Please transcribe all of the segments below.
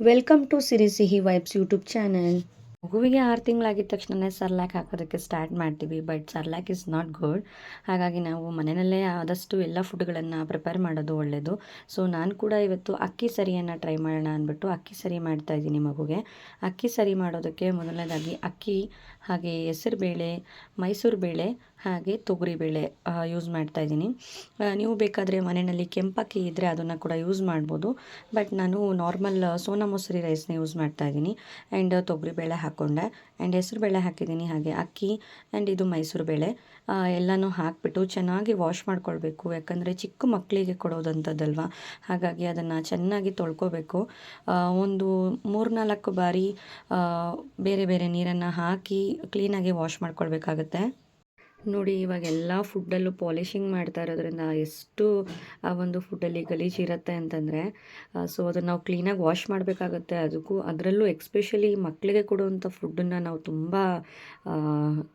Welcome to Siri he vibes YouTube channel. ಮಗುವಿಗೆ ಆರು ತಿಂಗಳಾಗಿದ್ದ ತಕ್ಷಣನೇ ಸರ್ಲ್ಯಾಕ್ ಹಾಕೋದಕ್ಕೆ ಸ್ಟಾರ್ಟ್ ಮಾಡ್ತೀವಿ but Cerelac is not good ಹಾಗಾಗಿ ನಾವು ಮನೆಯಲ್ಲೇ ಆದಷ್ಟು ಎಲ್ಲ ಫುಡ್ಗಳನ್ನು ಪ್ರಿಪೇರ್ ಮಾಡೋದು ಒಳ್ಳೆಯದು ಸೊ ನಾನು ಕೂಡ ಇವತ್ತು ಅಕ್ಕಿ ಸರಿಯನ್ನು ಟ್ರೈ ಮಾಡೋಣ ಅಂದ್ಬಿಟ್ಟು ಅಕ್ಕಿ ಸರಿ ಮಾಡ್ತಾ ಇದ್ದೀನಿ ಮಗುಗೆ. ಅಕ್ಕಿ ಸರಿ ಮಾಡೋದಕ್ಕೆ ಮೊದಲನೇದಾಗಿ ಅಕ್ಕಿ, ಹಾಗೆ ಹೆಸರು ಬೇಳೆ ಮೈಸೂರು ಬೇಳೆ, ಹಾಗೆ ತೊಗರಿಬೇಳೆ ಯೂಸ್ ಮಾಡ್ತಾ ಇದ್ದೀನಿ. ನೀವು ಬೇಕಾದರೆ ಮನೆಯಲ್ಲಿ ಕೆಂಪಕ್ಕಿ ಇದ್ದರೆ ಅದನ್ನು ಕೂಡ ಯೂಸ್ ಮಾಡ್ಬೋದು. ಬಟ್ ನಾನು ನಾರ್ಮಲ್ ಸೋನಾ ಮೊಸರಿ ರೈಸ್ನ ಯೂಸ್ ಮಾಡ್ತಾ ಇದ್ದೀನಿ. ಆ್ಯಂಡ್ ತೊಗರಿಬೇಳೆ ಹಾಕ್ಕೊಂಡೆ ಆ್ಯಂಡ್ ಹೆಸರುಬೇಳೆ ಹಾಕಿದ್ದೀನಿ ಹಾಗೆ. ಅಕ್ಕಿ ಆ್ಯಂಡ್ ಇದು ಮೈಸೂರು ಬೇಳೆ. ಎಲ್ಲನೂ ಹಾಕಿಬಿಟ್ಟು ಚೆನ್ನಾಗಿ ವಾಶ್ ಮಾಡ್ಕೊಳ್ಬೇಕು. ಯಾಕಂದರೆ ಚಿಕ್ಕ ಮಕ್ಕಳಿಗೆ ಕೊಡೋದಂಥದ್ದಲ್ವ? ಹಾಗಾಗಿ ಅದನ್ನು ಚೆನ್ನಾಗಿ ತೊಳ್ಕೊಬೇಕು. ಒಂದು ಮೂರ್ನಾಲ್ಕು ಬಾರಿ ಬೇರೆ ಬೇರೆ ನೀರನ್ನು ಹಾಕಿ ಕ್ಲೀನಾಗಿ ವಾಶ್ ಮಾಡ್ಕೊಳ್ಬೇಕಾಗತ್ತೆ. ನೋಡಿ ಇವಾಗ ಎಲ್ಲ ಫುಡ್ಡಲ್ಲೂ ಪಾಲಿಶಿಂಗ್ ಮಾಡ್ತಾ ಇರೋದ್ರಿಂದ ಎಷ್ಟು, ಆ ಒಂದು ಫುಡ್ಡಲ್ಲಿ ಗಲೀಜು ಇರುತ್ತೆ ಅಂತಂದರೆ ಸೊ ಅದನ್ನು ನಾವು ಕ್ಲೀನಾಗಿ ವಾಶ್ ಮಾಡಬೇಕಾಗತ್ತೆ. ಅದಕ್ಕೂ, ಅದರಲ್ಲೂ ಎಕ್ಸ್ಪೆಷಲಿ ಮಕ್ಕಳಿಗೆ ಕೊಡುವಂಥ ಫುಡ್ಡನ್ನು ನಾವು ತುಂಬ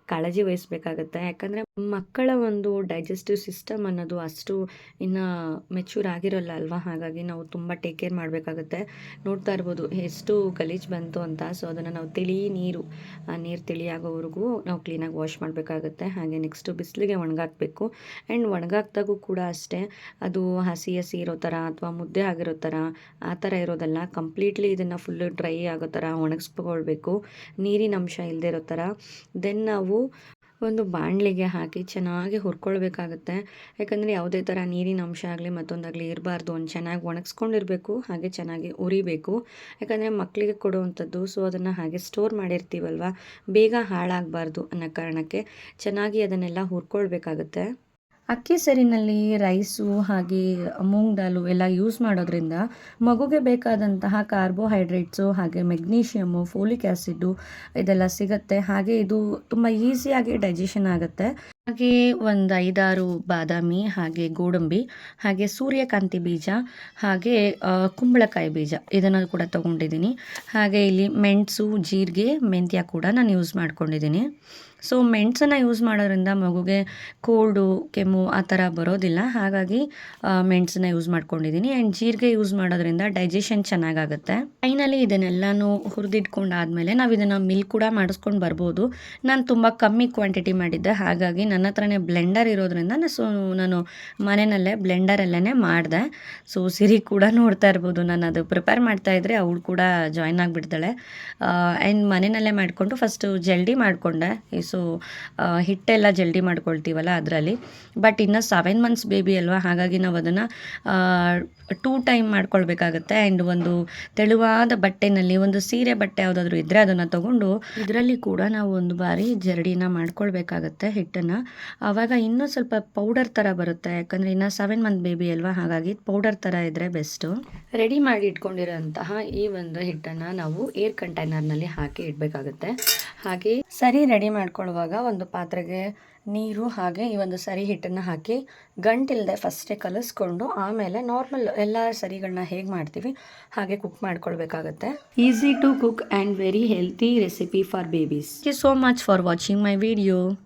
ಕಾಳಜಿ ವಹಿಸ್ಬೇಕಾಗತ್ತೆ. ಯಾಕಂದರೆ ಮಕ್ಕಳ ಒಂದು ಡೈಜೆಸ್ಟಿವ್ ಸಿಸ್ಟಮ್ ಅನ್ನೋದು ಅಷ್ಟು ಇನ್ನು ಮೆಚೂರ್ ಆಗಿರೋಲ್ಲ ಅಲ್ವಾ? ಹಾಗಾಗಿ ನಾವು ತುಂಬ ಟೇಕ್ ಕೇರ್ ಮಾಡಬೇಕಾಗತ್ತೆ. ನೋಡ್ತಾ ಇರ್ಬೋದು, ಎಷ್ಟು ಗಲೀಜು ಬಂತು ಅಂತ. ಸೊ ಅದನ್ನು ನಾವು ತಿಳಿ ನೀರು, ಆ, ನೀರು ತಿಳಿಯಾಗೋವರೆಗೂ ನಾವು ಕ್ಲೀನಾಗಿ ವಾಶ್ ಮಾಡಬೇಕಾಗತ್ತೆ. ಹಾಗೆ ನೆಕ್ಸ್ಟು ಬಿಸಿಲಿಗೆ ಒಣಗಾಕಬೇಕು. ಆ್ಯಂಡ್ ಒಣಗಾಕ್ದಾಗೂ ಕೂಡ ಅಷ್ಟೇ, ಅದು ಹಸಿ ಹಸಿ ಇರೋ ಥರ ಅಥವಾ ಮುದ್ದೆ ಆಗಿರೋ ಥರ ಆ ಥರ ಇರೋದಲ್ಲ. ಕಂಪ್ಲೀಟ್ಲಿ ಇದನ್ನು ಫುಲ್ಲು ಡ್ರೈ ಆಗೋ ಥರ ಒಣಗಿಸ್ಕೊಳ್ಬೇಕು. ನೀರಿನ ಅಂಶ ಇಲ್ಲದೆ ಇರೋ ಥರ ದೆನ್ ನಾವು ಒಂದು ಬಾಣಲಿಗೆ ಹಾಕಿ ಚೆನ್ನಾಗಿ ಹುರ್ಕೊಳ್ಬೇಕಾಗುತ್ತೆ. ಯಾಕಂದರೆ ಯಾವುದೇ ಥರ ನೀರಿನ ಅಂಶ ಆಗಲಿ ಮತ್ತೊಂದಾಗಲಿ ಇರಬಾರ್ದು. ಒಂದು ಚೆನ್ನಾಗಿ ಒಣಗಿಸ್ಕೊಂಡಿರಬೇಕು, ಹಾಗೆ ಚೆನ್ನಾಗಿ ಉರಿಬೇಕು. ಯಾಕಂದರೆ ಮಕ್ಕಳಿಗೆ ಕೊಡುವಂಥದ್ದು, ಸೊ ಅದನ್ನು ಹಾಗೆ ಸ್ಟೋರ್ ಮಾಡಿರ್ತೀವಲ್ವ? ಬೇಗ ಹಾಳಾಗಬಾರ್ದು ಅನ್ನೋ ಕಾರಣಕ್ಕೆ ಚೆನ್ನಾಗಿ ಅದನ್ನೆಲ್ಲ ಹುರ್ಕೊಳ್ಬೇಕಾಗತ್ತೆ. ಅಕ್ಕಿ ಸರಿನಲ್ಲಿ ರೈಸು ಹಾಗೆ ಮೂಂಗ್ ದಾಲು ಎಲ್ಲ ಯೂಸ್ ಮಾಡೋದ್ರಿಂದ ಮಗುಗೆ ಬೇಕಾದಂತಹ ಕಾರ್ಬೋಹೈಡ್ರೇಟ್ಸು ಹಾಗೆ ಮೆಗ್ನೀಷಿಯಮು ಫೋಲಿಕ್ ಆ್ಯಸಿಡ್ಡು ಇದೆಲ್ಲ ಸಿಗುತ್ತೆ. ಹಾಗೆ ಇದು ತುಂಬ ಈಸಿಯಾಗಿ ಡೈಜೆಷನ್ ಆಗುತ್ತೆ. ಹಾಗೆ ಒಂದು ಐದಾರು ಬಾದಾಮಿ, ಹಾಗೆ ಗೋಡಂಬಿ, ಹಾಗೆ ಸೂರ್ಯಕಾಂತಿ ಬೀಜ, ಹಾಗೆ ಕುಂಬಳಕಾಯಿ ಬೀಜ ಇದನ್ನು ಕೂಡ ತೊಗೊಂಡಿದ್ದೀನಿ. ಹಾಗೆ ಇಲ್ಲಿ ಮೆಣಸು, ಜೀರಿಗೆ, ಮೆಂತ್ಯ ಕೂಡ ನಾನು ಯೂಸ್ ಮಾಡ್ಕೊಂಡಿದ್ದೀನಿ. ಸೊ ಮೆಣಸನ್ನು ಯೂಸ್ ಮಾಡೋದ್ರಿಂದ ಮಗುಗೆ ಕೋಲ್ಡು ಕೆಮ್ಮು ಆ ಥರ ಬರೋದಿಲ್ಲ. ಹಾಗಾಗಿ ಮೆಣಸನ್ನು ಯೂಸ್ ಮಾಡ್ಕೊಂಡಿದ್ದೀನಿ. ಆ್ಯಂಡ್ ಜೀರಿಗೆ ಯೂಸ್ ಮಾಡೋದ್ರಿಂದ ಡೈಜೆಷನ್ ಚೆನ್ನಾಗಾಗುತ್ತೆ. ಫೈನಲಿ ಇದನ್ನೆಲ್ಲನೂ ಹುರಿದಿಟ್ಕೊಂಡಾದ್ಮೇಲೆ ನಾವು ಇದನ್ನು ಮಿಲ್ ಕೂಡ ಮಾಡಿಸ್ಕೊಂಡು ಬರ್ಬೋದು. ನಾನು ತುಂಬ ಕಮ್ಮಿ ಕ್ವಾಂಟಿಟಿ ಮಾಡಿದ್ದೆ. ಹಾಗಾಗಿ ನನ್ನ ಹತ್ರನೇ ಬ್ಲೆಂಡರ್ ಇರೋದ್ರಿಂದ ಸೊ, ನಾನು ಮನೆಯಲ್ಲೇ ಬ್ಲೆಂಡರಲ್ಲೇ ಮಾಡಿದೆ. ಸೊ, ಸಿರಿ ಕೂಡ ನೋಡ್ತಾ ಇರ್ಬೋದು. ನಾನು ಅದು ಪ್ರಿಪೇರ್ ಮಾಡ್ತಾ ಇದ್ದರೆ ಅವಳು ಕೂಡ ಜಾಯ್ನ್ ಆಗಿಬಿಡ್ತಾಳೆ. ಆ್ಯಂಡ್ ಮನೆಯಲ್ಲೇ ಮಾಡಿಕೊಂಡು ಫಸ್ಟು ಜಲ್ದಿ ಮಾಡಿಕೊಂಡೆ. ಸೊ ಹಿಟ್ಟೆಲ್ಲ ಜಲ್ದಿ ಮಾಡ್ಕೊಳ್ತೀವಲ್ಲ ಅದರಲ್ಲಿ. ಬಟ್ ಇನ್ನು ಸೆವೆನ್ ಮಂತ್ಸ್ ಬೇಬಿ ಅಲ್ವಾ? ಹಾಗಾಗಿ ನಾವು ಅದನ್ನು ಟೂ ಟೈಮ್ ಮಾಡ್ಕೊಳ್ಬೇಕಾಗತ್ತೆ. ಆ್ಯಂಡ್ ಒಂದು ತೆಳುವಾದ ಬಟ್ಟೆನಲ್ಲಿ, ಒಂದು ಸೀರೆ ಬಟ್ಟೆ ಯಾವುದಾದ್ರೂ ಇದ್ದರೆ ಅದನ್ನು ತಗೊಂಡು ಇದರಲ್ಲಿ ಕೂಡ ನಾವು ಒಂದು ಬಾರಿ ಜರಡಿನ ಮಾಡ್ಕೊಳ್ಬೇಕಾಗತ್ತೆ ಹಿಟ್ಟನ್ನು. ಆವಾಗ ಇನ್ನೂ ಸ್ವಲ್ಪ ಪೌಡರ್ ಥರ ಬರುತ್ತೆ. ಯಾಕಂದರೆ ಇನ್ನು ಸೆವೆನ್ ಮಂತ್ ಬೇಬಿ ಅಲ್ವಾ? ಹಾಗಾಗಿ ಪೌಡರ್ ಥರ ಇದ್ದರೆ ಬೆಸ್ಟು ರೆಡಿ ಮಾಡಿ ಇಟ್ಕೊಂಡಿರೋಂತಹ ಈ ಒಂದು ಹಿಟ್ಟನ್ನು ನಾವು ಏರ್ ಕಂಟೈನರ್ನಲ್ಲಿ ಹಾಕಿ ಇಡಬೇಕಾಗುತ್ತೆ. ಹಾಗೆ ಸರಿ ರೆಡಿ ಮಾಡ್ಕೊಳ್ಳುವಾಗ ಒಂದು ಪಾತ್ರೆಗೆ ನೀರು ಹಾಗೆ ಈ ಒಂದು ಸರಿ ಹಿಟ್ಟನ್ನು ಹಾಕಿ ಗಂಟಿಲ್ಲದೆ ಫಸ್ಟೇ ಕಲಿಸ್ಕೊಂಡು ಆಮೇಲೆ ನಾರ್ಮಲ್ ಎಲ್ಲ ಸರಿಗಳನ್ನ ಹೇಗೆ ಮಾಡ್ತೀವಿ ಹಾಗೆ cook ಮಾಡ್ಕೊಳ್ಬೇಕಾಗತ್ತೆ. Easy to cook and very healthy recipe for babies you so much for watching my video